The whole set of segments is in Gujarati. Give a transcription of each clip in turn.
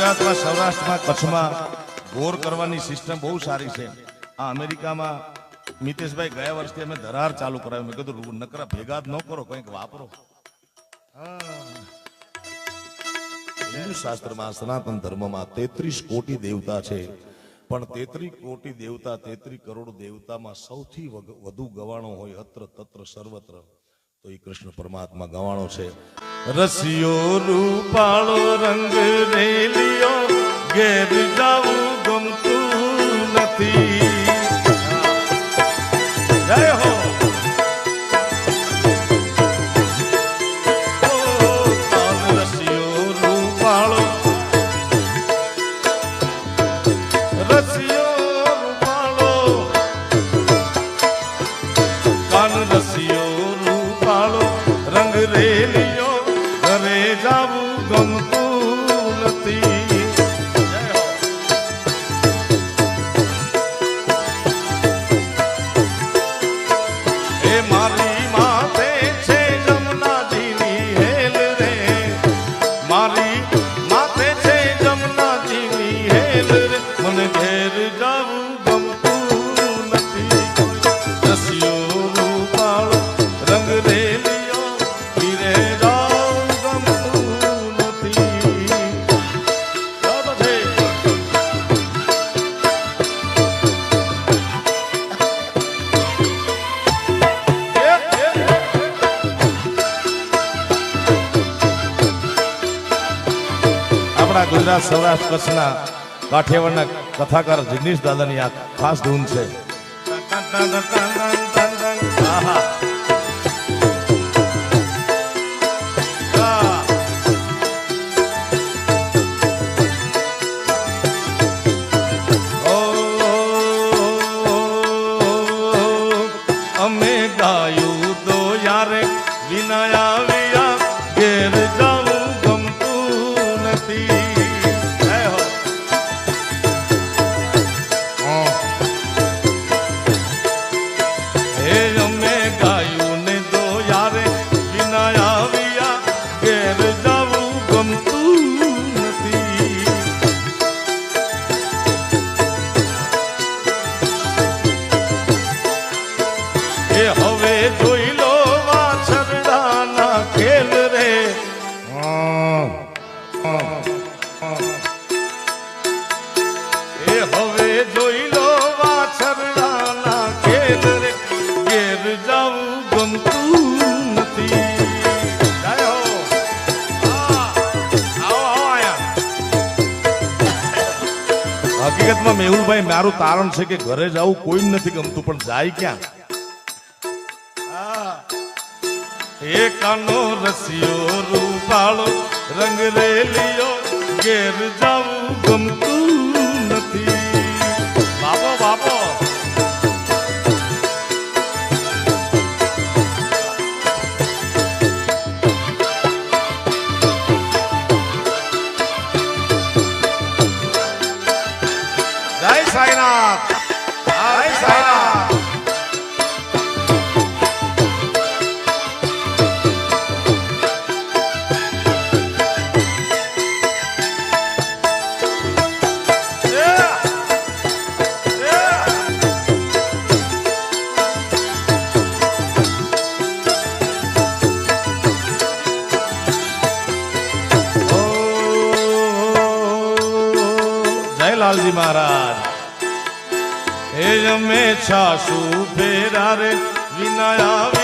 ગુજરાતમાં, સૌરાષ્ટ્રમાં, કચ્છમાં બોર કરવાની સિસ્ટમ બહુ સારી છે. આ અમેરિકામાં મિતેશભાઈ ગયા વર્ષથી અમે ધરાર ચાલુ કરાવ્યું. મેં કીધું નકરા ભેગા જ ન કરો, કંઈક વાપરો. હિન્દુ શાસ્ત્રમાં સનાતન ધર્મમાં તેત્રીસ કોટી દેવતા છે. પણ તેત્રી કોટી દેવતા તેત્રી કરોડ દેવતામાં સૌથી વધુ ગવાણો હોય, અત્ર, તત્ર, સર્વત્ર. તો એ કૃષ્ણ પરમાત્મા ગવાણો છે. રસિયો રૂપાળો રંગ રેલિયો ઘેર જાવું આપણા ગુજરાત સૌરાષ્ટ્ર કચ્છના કાઠિયાવાડના કથાકાર જગદીશ દાદાની આ ખાસ ધૂન છે. અમે ગાયું તો યારે વિના આવ્યા હકીકતમાં મેહુલભાઈ, મારું તારણ છે કે ઘરે જવું કોઈ નથી ગમતું, પણ જાય ક્યાં? એ કાનો રસિયો રૂપાળો, રંગ રેલિયો ઘેર જવું ગમતું. છાસુ ફેરા રે વિના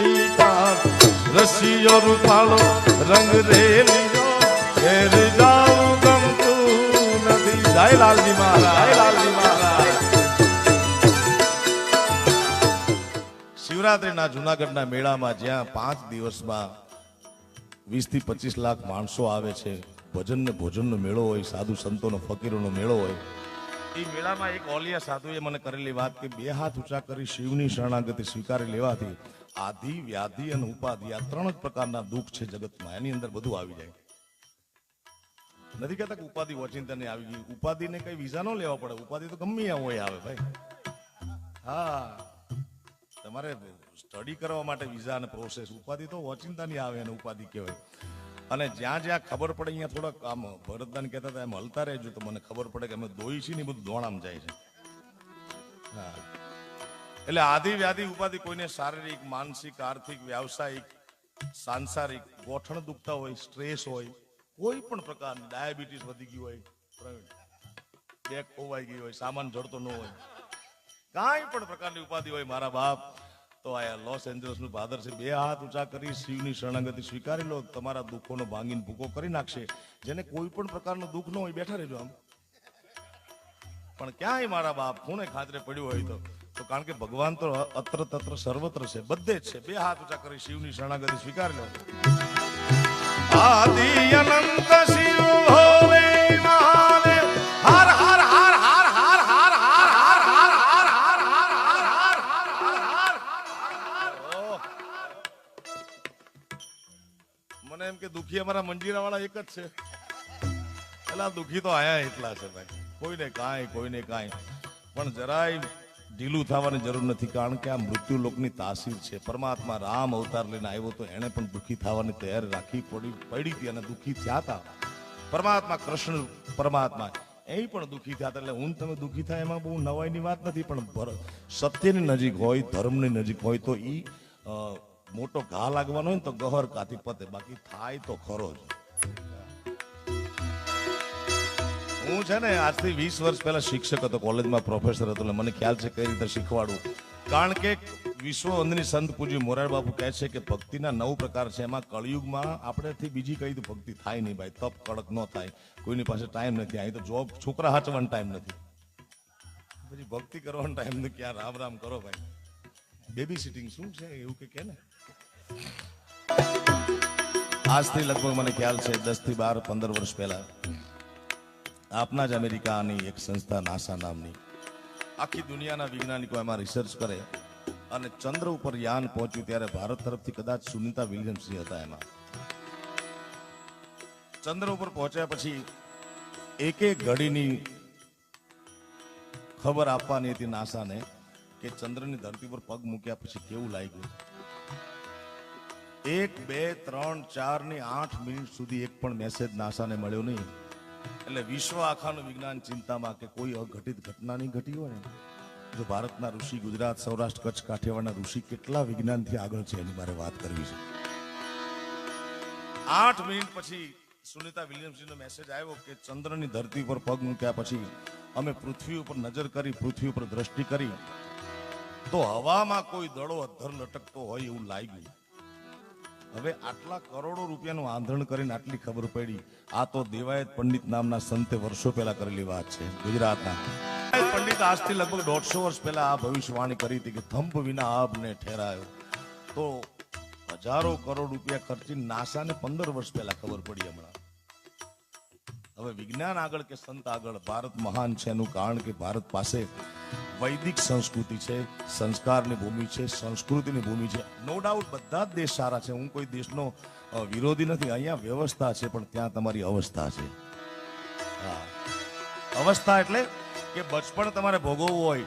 નથી પાર રસિયો રૂપાળો, રંગ રેલિયો ઘેર જાવું ગમતું નથી. જય લાલજી મહારાજ, જય લાલજી મહારાજ. શિવરાત્રીના જુનાગઢના મેળામાં જ્યાં પાંચ દિવસમાં વીસથી પચીસ લાખ માણસો આવે છે ભજન ને ભોજનનો મેળો હોય, સાધુ સંતોનો, ફકીરોનો મેળો હોય એ મેળામાં એક ઓલિયા સાધુએ મને કરેલી વાત કે બે હાથ ઊંચા કરી શિવની શરણાગતિ સ્વીકારી લેવાથી આધિ, વ્યાધિ અને ઉપાધિ આ ત્રણ જ પ્રકારના દુઃખ છે જગતમાં. એની અંદર બધું આવી જાય. નથી કહેતા કે ઉપાધિ વચિંતન આવી ગઈ ઉપાધિને કઈ વિઝા ન લેવા પડે. ઉપાધિ તો ગમે હોય આવે ભાઈ. હા. તમારે સ્ટડી કરવા માટે વિઝા અને પ્રોસેસ ઉપાધિ તો ઓચિંતાની આવે અને ઉપાધિ કહેવાય. અને જ્યાં જ્યાં ખબર પડે અહીંયા થોડાક આમ ભરતદાન કહેતા હતા એમ હલતા રહેજો તો મને ખબર પડે કે અમે દોઈ છીએ ને બધું દોણામ જાય છે. હા. એટલે આધિ વ્યાધિ ઉપાધિ કોઈને શારીરિક માનસિક આર્થિક વ્યાવસાયિક સાંસારિક ગોઠણ દુખતા હોય સ્ટ્રેસ હોય કોઈ પણ પ્રકારની ડાયાબિટીસ વધી ગયું હોય પ્રવીણ, બેગ ખોવાઈ ગઈ હોય સામાન જડતો ન હોય કાંઈ પણ પ્રકારની ઉપાધિ હોય મારા બાપ તો આ લોસ એન્જલસનું ભાદર છે. બે હાથ ઊંચા કરી શિવની શરણાગતિ સ્વીકારી લો. તમારા દુઃખોનો ભાંગીને ભૂકો કરી નાખશે. જેને કોઈ પણ પ્રકારનું દુઃખ ન હોય બેઠા રહેજો આમ. પણ ક્યાંય મારા બાપ ખૂણે ખાતરે પડ્યું હોય તો? તો કારણ કે ભગવાન તો અત્ર તત્ર સર્વત્ર છે. બધે જ છે. બે હાથ ઊંચા કરી શિવની શરણાગતિ સ્વીકારી લો. આદિ અનંત શિવ હોવે દુખી અમારા મંજીરા વાળા એક જ છે. પેલા દુખી તો આયા એટલા છે ભાઈ. કોઈને કાંઈ કોઈને કાંઈ. પણ જરાય ઢીલું થવાની જરૂર નથી કારણ કે આ મૃત્યુ લોકની તાસીર છે. પરમાત્મા રામ અવતાર લઈને આવ્યો તો એણે પણ દુઃખી થવાની તૈયારી રાખી પડી પડી હતી અને દુઃખી થયા હતા પરમાત્મા કૃષ્ણ પરમાત્મા એ પણ દુઃખી થયા એટલે હું તમે દુઃખી થાય એમાં બહુ નવાઈની વાત નથી પણ સત્યની નજીક હોય ધર્મની નજીક હોય તો અ, મોટો ઘા લાગવાનો હોય ને તો ગહર કાથી પતે. બાકી થાય તો ખરો જ. હું છે ને આજથી વીસ વર્ષ પહેલા શિક્ષક હતો, કોલેજમાં પ્રોફેસર હતો, એટલે મને ખ્યાલ છે કઈ રીતે શીખવાડવું. કારણ કે વિશ્વ વંદની સંત પૂજ્ય મોરાર બાપુ કહે છે કે ભક્તિના નવ પ્રકાર છે. એમાં કળિયુગમાં આપણેથી બીજી કઈ તો ભક્તિ થાય નહીં ભાઈ. તપ, કડક ન થાય. કોઈની પાસે ટાઈમ નથી. અહીં તો જોબ છોકરા હાચવાનો ટાઈમ નથી. પછી ભક્તિ કરવાનો ટાઈમ ક્યાં રામ રામ કરો ભાઈ. બેબી સિટિંગ શું છે? એવું કે ને? આજથી લગભગ મને ખ્યાલ છે દસથી બાર, પંદર વર્ષ પહેલા આપના જ અમેરિકાની એક સંસ્થા નાસા નામની આખી દુનિયાના વૈજ્ઞાનિકો એમાં રિસર્ચ કરે અને ચંદ્ર ઉપર યાન પહોંચ્યું ત્યારે ભારત તરફથી કદાચ સુનિતા વિલિયમ્સજી હતા એમાં. ચંદ્ર ઉપર પહોંચ્યા પછી એક એક ઘડીની ખબર આપવાની હતી નાસાને કે ચંદ્રની ધરતી પર પગ મૂક્યા પછી કેવું લાગ્યું? એક, બે, ત્રણ, ચારની આઠ મિનિટ સુધી એક પણ મેસેજ નાસાને મળ્યો નહીં. એટલે વિશ્વ આખાનું વિજ્ઞાન ચિંતામાં કે કોઈ અઘટિત ઘટના નહીં ઘટી હોય જો ભારતના ઋષિ ગુજરાત, સૌરાષ્ટ્ર, કચ્છ, કાઠિયાવાડના ઋષિ કેટલા વિજ્ઞાનથી આગળ છે એની મારે વાત કરવી છે. આઠ મિનિટ પછી સુનિતા વિલિયમ્સજીનો મેસેજ આવ્યો કે ચંદ્રની ધરતી પર પગ મૂક્યા પછી અમે પૃથ્વી ઉપર નજર કરી, પૃથ્વી ઉપર દ્રષ્ટિ કરી, તો હવામાં કોઈ દડો અધર લટકતો હોય એવું લાગ્યું. હવે આટલા કરોડો રૂપિયાનું આંધણ કરીને આટલી ખબર પડી. આ તો દેવાયત પંડિત નામના સંતે વર્ષો પહેલા કરેલી વાત છે. ગુજરાતના. પંડિત આજથી લગભગ દોઢસો વર્ષ પહેલા આ ભવિષ્યવાણી કરી હતી કે થંભ વિના આબને ઠેરાયો. તો હજારો કરોડ રૂપિયા ખર્ચી નાસાને પંદર વર્ષ પહેલા ખબર પડી હમણાં. હવે વિજ્ઞાન આગળ કે સંત આગળ, ભારત મહાન છે એનું કારણ કે ભારત પાસે વૈદિક સંસ્કૃતિ છે, સંસ્કારની ભૂમિ છે, સંસ્કૃતિની ભૂમિ છે. નો ડાઉટ બધા જ દેશ સારા છે. હું કોઈ દેશનો વિરોધી નથી. અહીંયા વ્યવસ્થા છે, પણ ત્યાં તમારી અવસ્થા છે. હા. અવસ્થા એટલે કે બચપણ તમારે ભોગવવું હોય.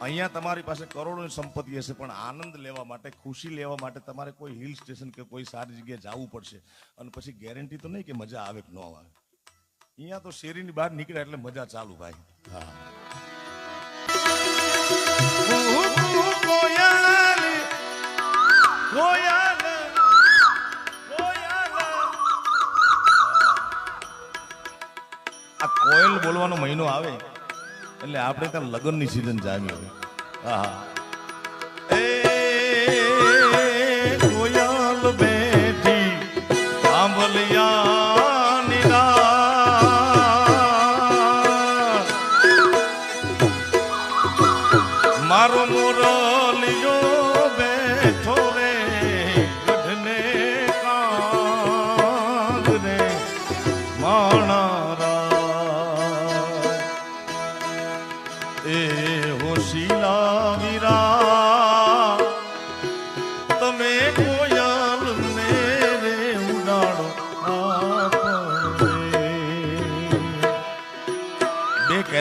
અહીંયા તમારી પાસે કરોડોની સંપત્તિ હશે, પણ આનંદ લેવા માટે, ખુશી લેવા માટે તમારે કોઈ હિલ સ્ટેશન કે કોઈ સારી જગ્યાએ જવું પડશે. અને પછી ગેરંટી તો નહીં કે મજા આવે કે ન આવે. અહીંયા તો શેરીની બહાર નીકળ્યા એટલે મજા ચાલુ ભાઈ. હા. બોલવાનો મહિનો આવે એટલે આપણે ત્યાં લગ્નની સિઝન જામી હોય આહા. એ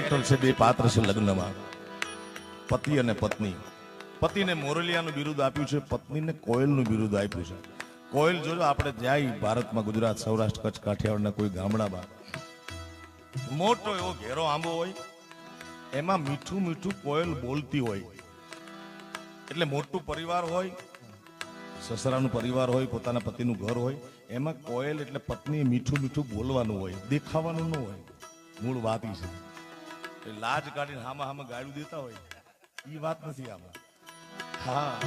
કેરેક્ટર છે બે પાત્ર છે લગ્નમાં. પતિ અને પત્ની. પતિને મોરલિયાનું બિરુદ આપ્યું છે, પત્નીને કોયલનું બિરુદ આપ્યું છે. કોયલ જોજો, આપણે જાય ભારતમાં ગુજરાત, સૌરાષ્ટ્ર, કચ્છ, કાઠિયાવાડના કોઈ ગામડામાં મોટો એવો ઘેરો આંબો હોય, એમાં મીઠું મીઠું કોયલ બોલતી હોય. એટલે મોટું પરિવાર હોય, સસરાનું પરિવાર હોય, પોતાના પતિનું ઘર હોય, એમાં કોયલ એટલે પત્નીએ મીઠું મીઠું બોલવાનું હોય, દેખાવાનું ન હોય. મૂળ વાત છે. લાજ કાઢીને હામાં હામાં ગાળું દેતા હોય. એ વાત નથી આમાં. હા.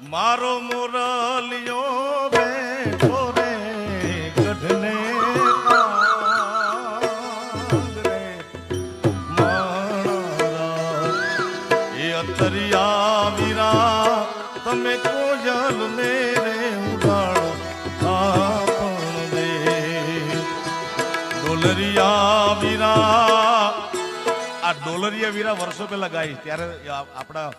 મારો મોરલિયો આ વીરા વર્ષો પહેલા ગાઈ ત્યારે આપણા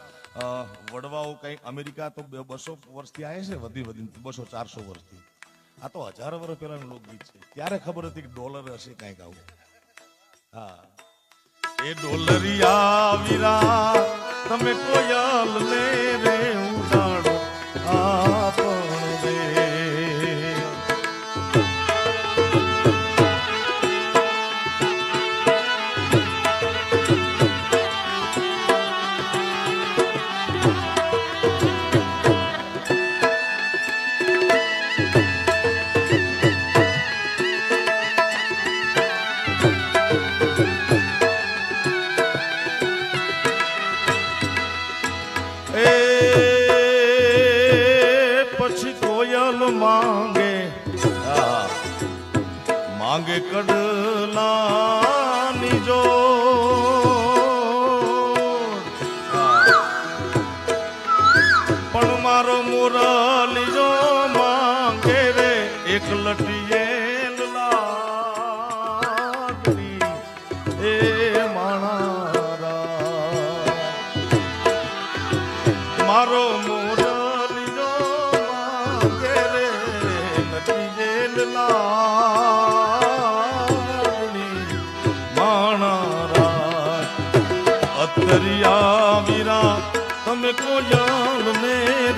વડવાઓ કઈ અમેરિકા તો બસો વર્ષથી આવે છે, વધી વધી બસો ચારસો વર્ષથી. આ તો હજારો વર્ષ પહેલાનું લોકગીત છે. ત્યારે ખબર હતી કે ડોલર હશે કાંઈક આવું. હા. એ ડોલરિયા વીરા, તમે કોયલ ને રે ઉડાડો. આપણ માંગે કડલાની જો પણ મારો મુરલીજો અત્તરિયા વીરા તમે કોયલ ને